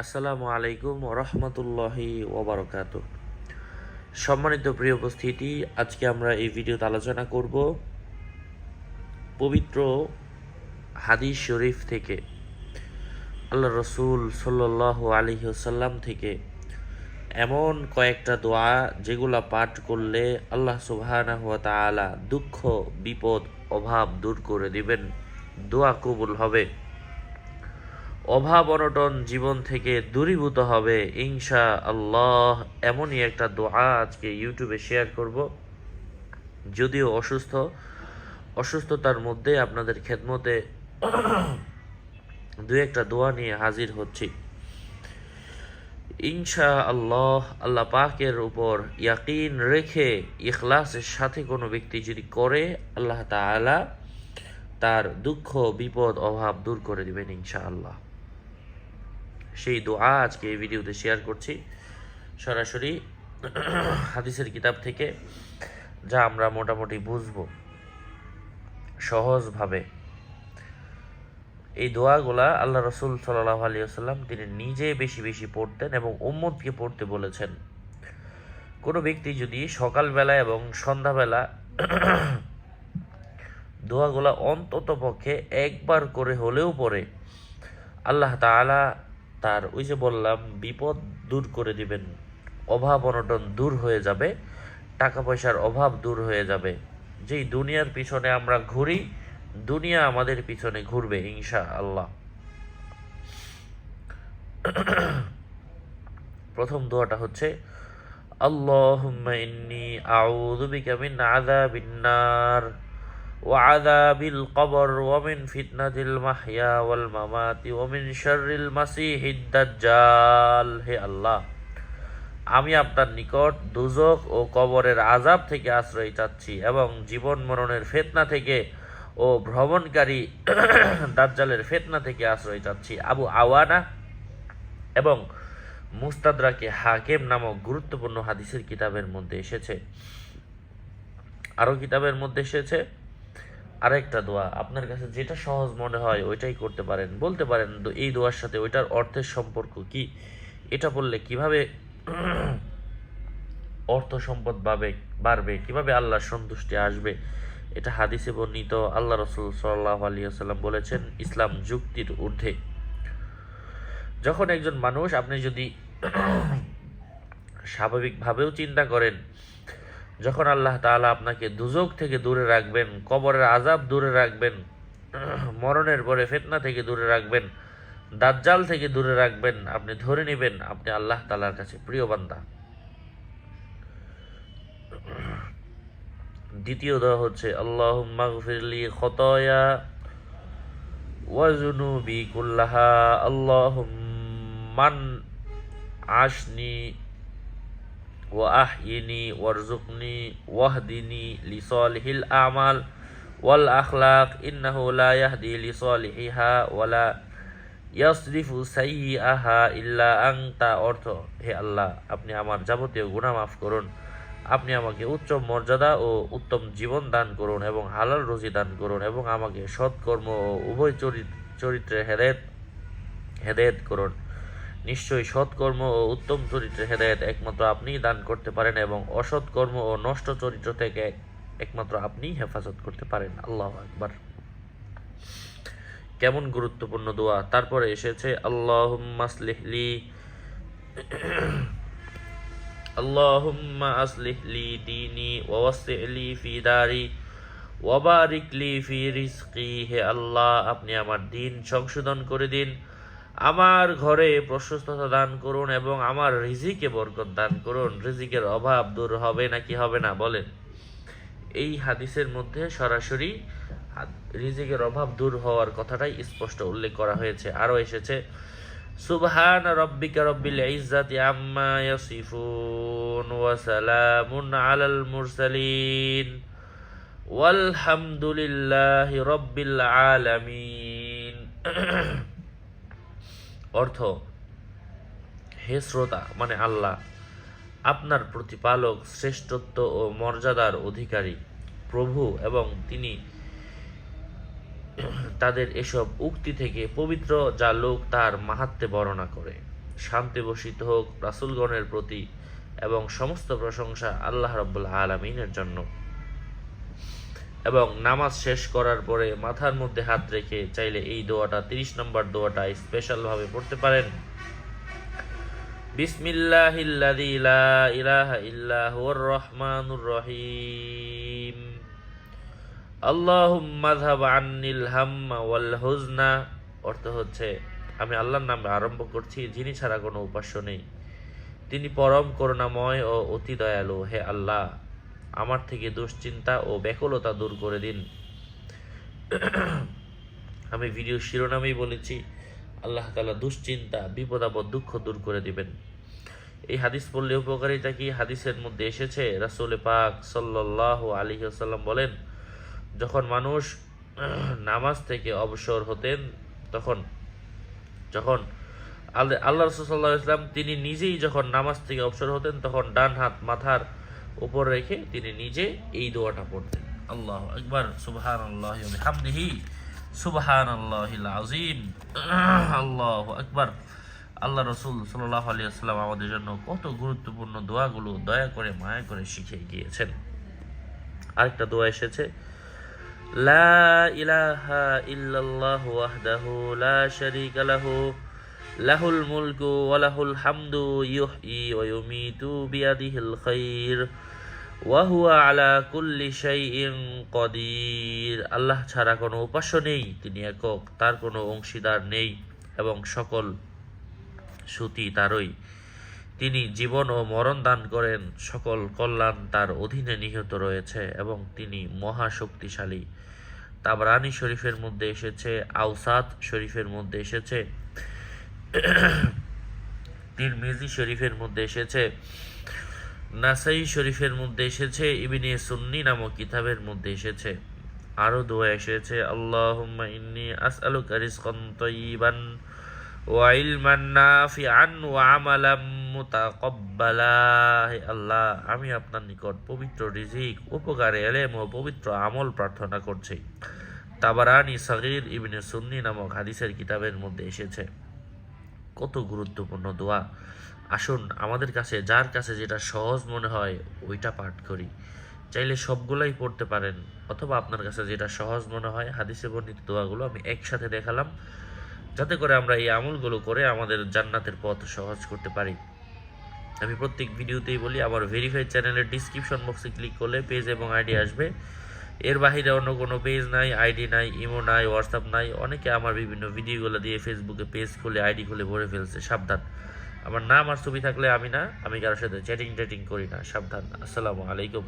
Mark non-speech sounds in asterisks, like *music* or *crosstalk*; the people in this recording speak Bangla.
আসসালামু আলাইকুম রহমতুল্লাহি ওবরকাত। সম্মানিত প্রিয় উপস্থিতি, আজকে আমরা এই ভিডিওতে আলোচনা করব পবিত্র হাদিস শরীফ থেকে, আল্লাহ রসুল সাল্লাহ আলহিহসাল্লাম থেকে এমন কয়েকটা দোয়া যেগুলা পাঠ করলে আল্লাহ সুবহানাহ ওয়া তাআলা দুঃখ, বিপদ, অভাব দূর করে দিবেন। দোয়া কবুল হবে। অভাব অনটন জীবন থেকে দূরীভূত হবে ইনশা আল্লাহ এমনই একটা দোয়া আজকে ইউটিউবে শেয়ার করব। যদিও অসুস্থ, অসুস্থতার মধ্যে আপনাদের খেদমতে দু একটা দোয়া নিয়ে হাজির হচ্ছি। ইনশা আল্লাহ আল্লাহ পাকের উপর ইয়াকিন রেখে ইখলাসের সাথে কোনো ব্যক্তি যদি করে, আল্লাহ তাআলা তার দুঃখ, বিপদ, অভাব দূর করে দিবেন ইনশা আল্লাহ সেই দোয়া আজকে এই ভিডিওতে শেয়ার করছি। সরাসরি হাদিসের কিতাব থেকে যা আমরা মোটামুটি বুঝব সহজভাবে। এই দোয়াগুলা আল্লাহ রসুল সাল্লাহ আলিয়াল্লাম তিনি নিজে বেশি বেশি পড়তেন এবং উম্মদকে পড়তে বলেছেন। কোনো ব্যক্তি যদি সকালবেলা এবং সন্ধ্যাবেলা দোয়াগুলা অন্তত পক্ষে একবার করে হলেও পরে আল্লাহ তাআলা তার ওই যে বললাম, বিপদ দূর করে দিবেন, অভাব অনটন দূর হয়ে যাবে, টাকা পয়সার অভাব দূর হয়ে যাবে। যেই দুনিয়ার পিছনে আমরা ঘুরি, দুনিয়া আমাদের পিছনে ঘুরবে ইনশা আল্লাহ প্রথম দোয়াটা হচ্ছে আল্লাহ ইন্নি আউযু বিকা মিন وعذاب القبر ومن فتنة المحيا والممات ومن شر المسيح الدجال হে আল্লাহ আমি আপনার নিকট দুজক ও কবরের আজাব থেকে আশ্রয় চাচ্ছি এবং জীবন মরণের ফেতনা থেকে ও ভ্রমণকারী *clears throat* দাজ্জালের ফেতনা থেকে আশ্রয় চাচ্ছি আবু আওয়ানা এবং মুস্তাদরাকে হাকেম নামক গুরুত্বপূর্ণ হাদিসের কিতাবের মধ্যে এসেছে আরও কিতাবের মধ্যে এসেছে আরেকটা দোয়া, আপনার কাছে যেটা সহজ মনে হয় ওইটাই করতে পারেন। বলতে পারেন এই দোয়ার সাথে ওইটার অর্থের সম্পর্ক কি? এটা বললে কীভাবে *clears throat* অর্থ সম্পদ পাবে বাড়বে? কীভাবে আল্লাহর সন্তুষ্টি আসবে? এটা হাদিসে বর্ণিত, আল্লাহ রসুল সাল্লাহ আলিয়াল্লাম বলেছেন, ইসলাম যুক্তির ঊর্ধ্বে। যখন একজন মানুষ, আপনি যদি *clears throat* স্বাভাবিকভাবেও চিন্তা করেন যখন আল্লাহ তালা আপনাকে দুজক থেকে দূরে রাখবেন, কবরের আজাব দূরে রাখবেন, *clears throat* মরণের পরে ফেতনা থেকে দূরে রাখবেন, দাজ্জাল থেকে দূরে রাখবেন, আপনি ধরে নেবেন, আপনি আল্লাহ তালার কাছে প্রিয় বান্দা। *clears throat* দ্বিতীয় দোয়া হচ্ছে আল্লাহ মাগফিরলি খতয়া ওয়াজুনুবি কুল্লাহা আল্লাহ মান ওয়াহিনী ওয়ারজুকনি ওয়াহদিনী লিসল হিল আমাল ওয়াল আখলাক ইন্নাহদি লিসল ইহা ওয়ালা ইয়াসরিফু সাই আহা ইল্লা আংতা অর্থ, হে আল্লাহ, আপনি আমার যাবতীয় গুণা মাফ করুন। আপনি আমাকে উচ্চ মর্যাদা ও উত্তম জীবন দান করুন এবং হালাল রুজি দান করুন এবং আমাকে সৎকর্ম ও উভয় চরিত্রে হেদায়ত হেদায়ত করুন। নিশ্চয়ই সৎকর্ম ও উত্তম চরিত্রের হেদায়ত একমাত্র আপনিই দান করতে পারেন এবং অসৎ কর্ম ও নষ্ট চরিত্র থেকে একমাত্র আপনিই হেফাজত করতে পারেন। আল্লাহ আকবার। কেমন গুরুত্বপূর্ণ দোয়া। তারপরে এসেছে, আল্লাহুম্মা আসলিহলি আল্লাহুম্মা আসলিহলি দিনি ওয়াসিলি ফি দারি ওয়াবারিক লি ফি রিজকি হে আল্লাহ, আপনি আমার দিন সংশোধন করে দিন। আমার ঘরে প্রশস্ততা দান করুন এবং আমার রিজিকে বরকত দান করুন। রিজিকের অভাব দূর হবে নাকি হবে না? বলেন। এই হাদিসের মধ্যে সরাসরি রিজিকের অভাব দূর হওয়ার কথাটাই স্পষ্ট উল্লেখ করা হয়েছে। আরও এসেছে, সুবহান রব্বিকা রব্বিল ইজ্জাতি আম্মা ইয়াসিফুন ওয়া সালামুন আলাল মুরসালিন। ওয়ালহামদুলিল্লাহি রব্বিল আলামিন। অর্থ, হে শ্রোতা মানে আল্লাহ, আপনার প্রতিপালক, শ্রেষ্ঠত্ব ও মর্যাদার অধিকারী, প্রভু এবং তিনি তাদের এসব উক্তি থেকে পবিত্র যা লোক তার মাহাত্মে বর্ণনা করে। শান্তি বসিত হোক রাসুলগণের প্রতি এবং সমস্ত প্রশংসা আল্লাহ রব্বুল আলমিনের জন্য। এবং নামাজ শেষ করার পরে মাথার মধ্যে হাত রেখে চাইলে এই দোয়াটা, তিরিশ নম্বর দোয়াটা স্পেশালভাবে পড়তে পারেন। বিসমিল্লাহিল্লাযী লা ইলাহা রহমানুর রহিম। আল্লাহুম্মা যহাব আন্নিল হাম্মা ওয়াল হুজনা। অর্থ হচ্ছে, আমি আল্লাহর নামে আরম্ভ করছি, যিনি ছাড়া কোনো উপাস্য নেই। তিনি পরম করুণাময় ও অতি দয়ালু, হে আল্লাহ। আমার থেকে দুশ্চিন্তা ও ব্যাকুলতা দূর করে দিন। আমি ভিডিও শিরোনামেই বলেছি, আল্লাহ তালা দুশ্চিন্তা, বিপদ, আপদ, দুঃখ দূর করে দিবেন। এই হাদিস পড়লে উপকারিতা কি? হাদিসের মধ্যে এসেছে, রাসুল পাক সাল্লাহ আলী আসাল্লাম বলেন, যখন মানুষ নামাজ থেকে অবসর হতেন, তখন, যখন আল্লাহ রসুল্লাহ ইসলাম তিনি নিজেই যখন নামাজ থেকে অবসর হতেন, তখন ডান হাত মাথার উপর রেখে তিনি নিজে এই দোয়াটা পড়তেন। আল্লাহ একবার সুবহান আল্লাহ হামদিহি সুবহান আল্লাহ আজিম আল্লাহ একবার আল্লাহ রসুল সাল্লাহ আলী আসসালাম আমাদের জন্য কত গুরুত্বপূর্ণ দোয়াগুলো দয়া করে, মায়া করে শিখে গিয়েছেন। আরেকটা দোয়া এসেছে, লা ইলাহা ইল্লাল্লাহু ওয়াহদাহু লা শারীকা লাহু লাহুল মুলকু ওয়ালাহুল হামদু ইউহয়ি ওয়া ইউমীতু বিয়াদিহিল খাইর ওয়া হুয়া আলা কুল্লি শাইইন কদির। আল্লাহ ছাড়া কোনো উপাস্য নেই, তিনি একক, তার কোনো অংশীদার নেই এবং সকল শ্রুতি তারই। তিনি জীবন ও মরণ দান করেন, সকল কল্যাণ তার অধীনে নিহত রয়েছে এবং তিনি মহাশক্তিশালী। তাবরানি শরীফের মধ্যে এসেছে আউসাদ শরীফের মধ্যে এসেছে তিরমিজি শরীফের মধ্যে এসেছে। নাসাই শরীফের মধ্যে এসেছে, ইবিনে সুন্নি নামক কিতাবের মধ্যে এসেছে। আরও দোয়া এসেছে, আল্লাহুম্মা ইন্নি আসআলুকা রিজকান তাইয়িবান ওয়া ইলমান নাফিআন ওয়া আমালাম মুতাকাব্বালা। হে আল্লাহ, আমি আপনার নিকট পবিত্র রিজিক, উপকারে এলেম ও পবিত্র আমল প্রার্থনা করছি। তাবারানি সাগির ইবনে সুন্নি নামক হাদিসের কিতাবের মধ্যে এসেছে। কত গুরুত্বপূর্ণ দোয়া। আসুন, আমাদের কাছে, যার কাছে যেটা সহজ মনে হয়, ওইটা পাঠ করি। চাইলে সবগুলাই পড়তে পারেন, অথবা আপনার কাছে যেটা সহজ মনে হয়, হাদিসে বর্ণিত দোয়াগুলো আমি একসাথে দেখালাম, যাতে করে আমরা এই আমলগুলো করে আমাদের জান্নাতের পথ সহজ করতে পারি। আমি প্রত্যেক ভিডিওতেই বলি, আমার ভেরিফাইড চ্যানেলের ডিসক্রিপশন বক্সে ক্লিক করলে পেজ এবং আইডি আসবে। এর বাহিরে অন্য কোনো পেজ নাই আইডি নাই ইমো নাই হোয়াটসঅ্যাপ নাই। অনেকে আমার বিভিন্ন ভিডিওগুলো দিয়ে ফেসবুকে পেজ খুলে আইডি খুলে ভরে ফেলছে। সাবধান। আমার নাম আর ছবি থাকলে আমি না, আমি কারোর সাথে চ্যাটিং ট্যাটিং করি না। সাবধান। আসসালামু আলাইকুম।